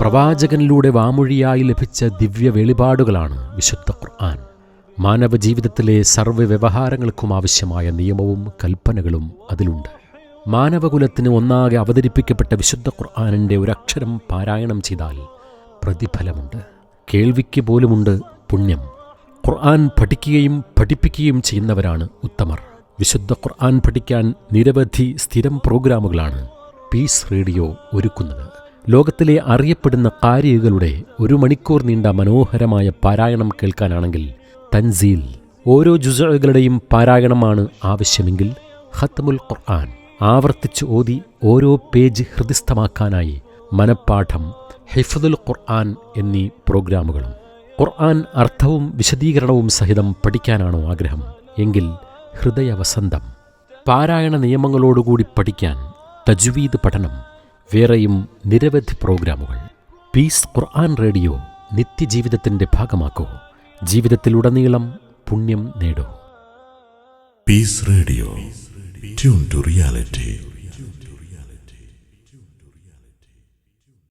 പ്രവാചകനിലൂടെ വാമൊഴിയായി ലഭിച്ച ദിവ്യ വെളിപാടുകളാണ് വിശുദ്ധ ഖുർആൻ. മാനവ ജീവിതത്തിലെ സർവ വ്യവഹാരങ്ങൾക്കും ആവശ്യമായ നിയമവും കൽപ്പനകളും അതിലുണ്ട്. മാനവകുലത്തിന് ഒന്നാകെ അവതരിപ്പിക്കപ്പെട്ട വിശുദ്ധ ഖുർആാനിന്റെ ഒരക്ഷരം പാരായണം ചെയ്താൽ പ്രതിഫലമുണ്ട്. കേൾവിക്ക് പോലുമുണ്ട് പുണ്യം. ഖുർആൻ പഠിക്കുകയും പഠിപ്പിക്കുകയും ചെയ്യുന്നവരാണ് ഉത്തമർ. വിശുദ്ധ ഖുർആൻ പഠിക്കാൻ നിരവധി സ്ഥിരം പ്രോഗ്രാമുകളാണ് പീസ് റേഡിയോ ഒരുക്കുന്നത്. ലോകത്തിലെ അറിയപ്പെടുന്ന കാര്യകളുടെ ഒരു മണിക്കൂർ നീണ്ട മനോഹരമായ പാരായണം കേൾക്കാനാണെങ്കിൽ തൻസീൽ ഓരോ ജുസകളുടെയും പാരായണമാണ് ആവശ്യമെങ്കിൽ ഹത്തമുൽ ഖുർആൻ ആവർത്തിച്ച് ഓതി ഓരോ പേജ് ഹൃദിസ്ഥമാക്കാനായി മനപ്പാഠം ഹിഫ്ദുൽ ഖുർആൻ എന്നീ പ്രോഗ്രാമുകളും. ഖുർആൻ അർത്ഥവും വിശദീകരണവും സഹിതം പഠിക്കാനാണോ ആഗ്രഹം? എങ്കിൽ ഹൃദയവസന്തം. പാരായണ നിയമങ്ങളോടുകൂടി പഠിക്കാൻ തജ്വീദ് പഠനം വേറെയും നിരവധി പ്രോഗ്രാമുകൾ. പീസ് ഖുർആൻ റേഡിയോ നിത്യജീവിതത്തിന്റെ ഭാഗമാക്കൂ. ജീവിതത്തിലുടനീളം പുണ്യം നേടൂ. Peace Radio. Tune to reality.